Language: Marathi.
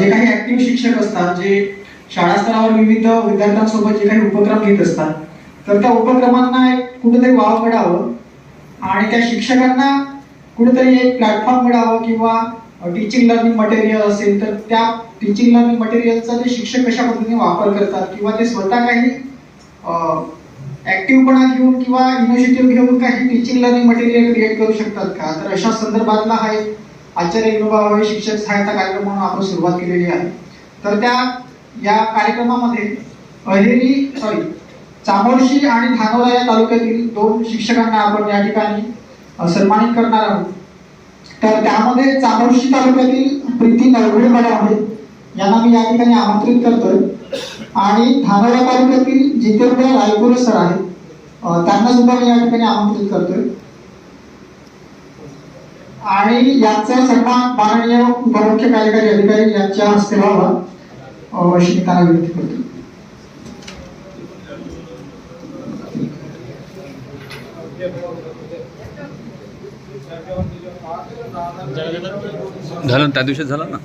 जे काही ऍक्टिव्ह शिक्षक असतात जे शाळा स्तरावर विविध विद्यार्थ्यांसोबत जे काही उपक्रम घेत असतात तर त्या उपक्रमांना एक कुठेतरी वाव मिळावं आणि त्या शिक्षकांना कुठेतरी एक प्लॅटफॉर्म मिळावं किंवा टीचिंग लर्निंग मटेरियल असेल तर त्या टीचिंग लर्निंग मटेरियलचा ते शिक्षक कशा पद्धतीने वापर करतात किंवा ते स्वतः काही ऍक्टिव्हपणा घेऊन किंवा इनिशिएटिव्ह घेऊन काही टीचिंग लर्निंग मटेरियल क्रिएट करू शकतात का? तर अशा संदर्भातला हा एक आचार्य विनोबा भावे शिक्षक सहायता कार्यक्रम म्हणून आपण सुरुवात केलेली आहे. तर त्या या कार्यक्रमामध्ये अहेरी सॉरी चामोर्शी आणि धानोरा या तालुक्यातील दोन शिक्षकांना आपण या ठिकाणी सन्मानित करणार आहोत. तर त्यामध्ये चामोर्शी तालुक्यातील प्रीती नरगुडे मॅडम आहेत. यांना मी या ठिकाणी आमंत्रित करतोय. आणि धानोरा तालुक्यातील जितेंद्र रायपुरे सर आहेत. त्यांना सुद्धा मी या ठिकाणी आमंत्रित करतोय. आणि याचा सन्मान माननीय उपमुख्य कार्यकारी अधिकारी यांच्या हस्ते व्हावा अशी मी त्यांना विनंती करतो. झालं ना? त्या दिवशी झालं ना?